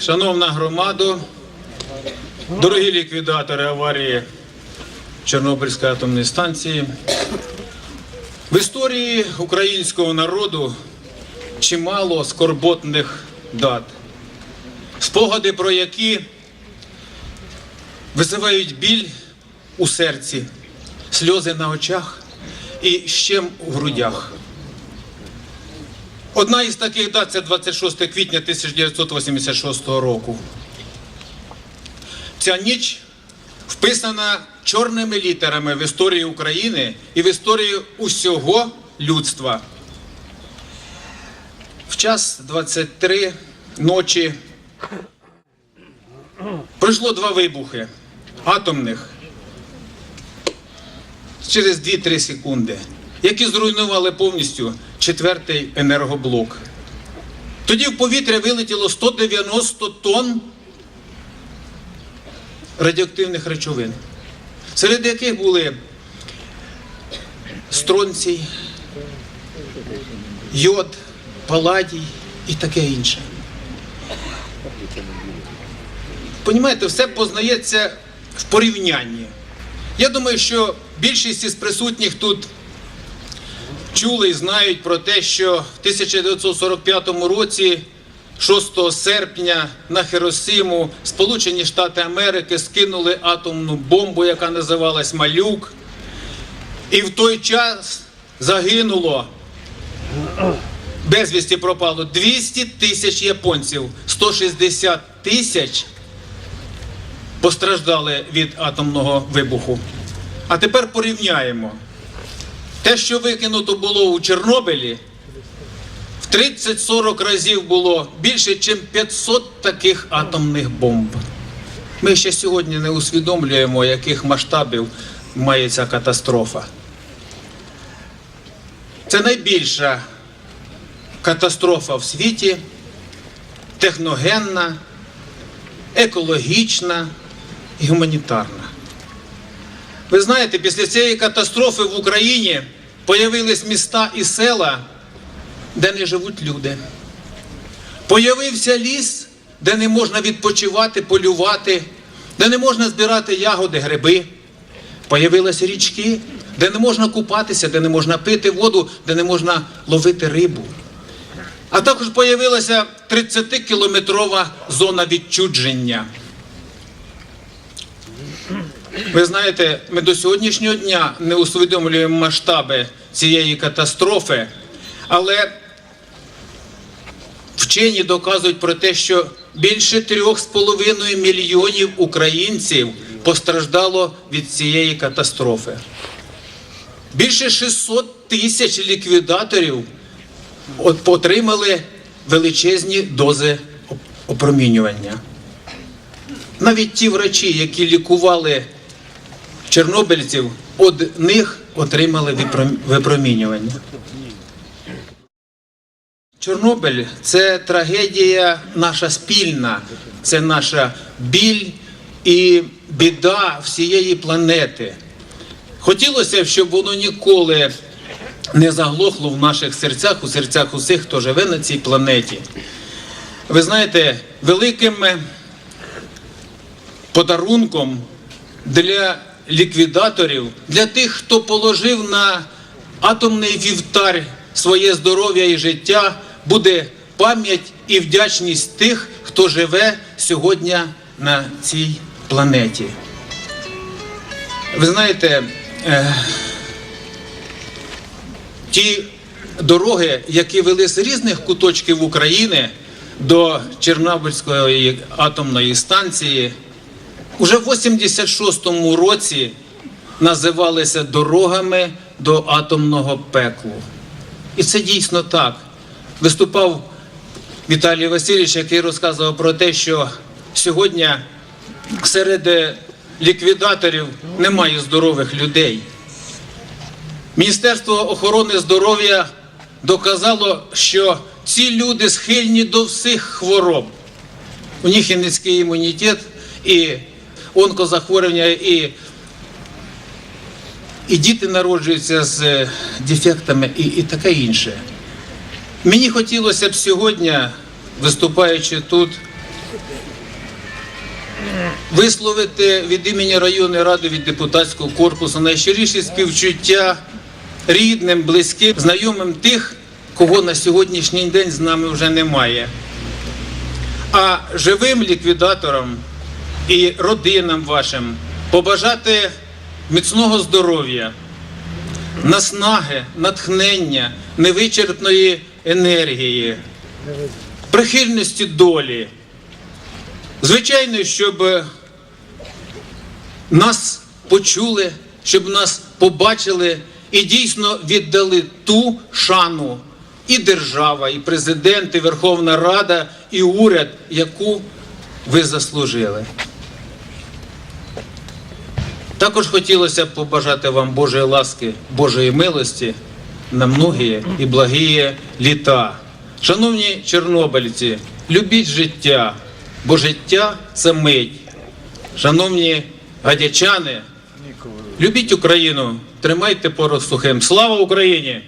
шановна громада, дорогі ліквідатори аварії Чорнобильської атомної станції. В історії українського народу чимало скорботних дат, спогади про які визивають біль у серці, сльози на очах і щем у грудях. Одна із таких дат це 26 квітня 1986 року. Ця ніч вписана чорними літерами в історію України і в історію усього людства. В час 23 ночі пройшло два вибухи атомних через 2-3 секунди, які зруйнували повністю четвертий енергоблок. Тоді в повітря вилетіло 190 тонн радіоактивних речовин, серед яких були стронцій, йод, паладій і таке інше. Понімаєте, все познається в порівнянні. Я думаю, що більшість із присутніх тут чули і знають про те, що в 1945 році, 6 серпня, на Хіросиму Сполучені Штати Америки скинули атомну бомбу, яка називалась Малюк. І в той час загинуло, безвісті пропало 200 тисяч японців, 160 тисяч постраждали від атомного вибуху. А тепер порівняємо. Те, що викинуто було у Чорнобилі, в 30-40 разів було більше, ніж 500 таких атомних бомб. Ми ще сьогодні не усвідомлюємо, яких масштабів має ця катастрофа. Це найбільша катастрофа в світі, техногенна, екологічна і гуманітарна. Ви знаєте, після цієї катастрофи в Україні появились міста і села, де не живуть люди. Появився ліс, де не можна відпочивати, полювати, де не можна збирати ягоди, гриби. Появилися річки, де не можна купатися, де не можна пити воду, де не можна ловити рибу. А також появилася 30-кілометрова зона відчудження. Ви знаєте, ми до сьогоднішнього дня не усвідомлюємо масштаби цієї катастрофи, але вчені доказують про те, що більше 3,5 мільйонів українців постраждало від цієї катастрофи. Більше 600 тисяч ліквідаторів отримали величезні дози опромінювання. Навіть ті врачі, які лікували чорнобильців, від них отримали випромінювання. Чорнобиль це трагедія наша спільна, це наша біль і біда всієї планети. Хотілося б, щоб воно ніколи не заглохло в наших серцях, у серцях усіх, хто живе на цій планеті. Ви знаєте, великим подарунком для ліквідаторів, для тих, хто положив на атомний вівтар своє здоров'я і життя, буде пам'ять і вдячність тих, хто живе сьогодні на цій планеті. Ви знаєте, е, ті дороги, які вели з різних куточків України до Чорнобильської атомної станції, уже в 86-му році називалися дорогами до атомного пеклу. І це дійсно так. Виступав Віталій Васильович, який розказував про те, що сьогодні серед ліквідаторів немає здорових людей. Міністерство охорони здоров'я доказало, що ці люди схильні до всіх хвороб. У них і низький імунітет, і онкозахворювання, і, і діти народжуються з е, дефектами, і, і таке інше. Мені хотілося б сьогодні, виступаючи тут, висловити від імені районної ради від депутатського корпусу найщиріші співчуття рідним, близьким, знайомим тих, кого на сьогоднішній день з нами вже немає. А живим ліквідаторам і родинам вашим побажати міцного здоров'я, наснаги, натхнення, невичерпної енергії, прихильності долі. Звичайно, щоб нас почули, щоб нас побачили і дійсно віддали ту шану і держава, і президент, і Верховна Рада, і уряд, яку ви заслужили. Також хотілося б побажати вам Божої ласки, Божої милості на многі і благі літа. Шановні чорнобильці, любіть життя, бо життя це мить. Шановні гадячани, любіть Україну, тримайте порох сухим. Слава Україні!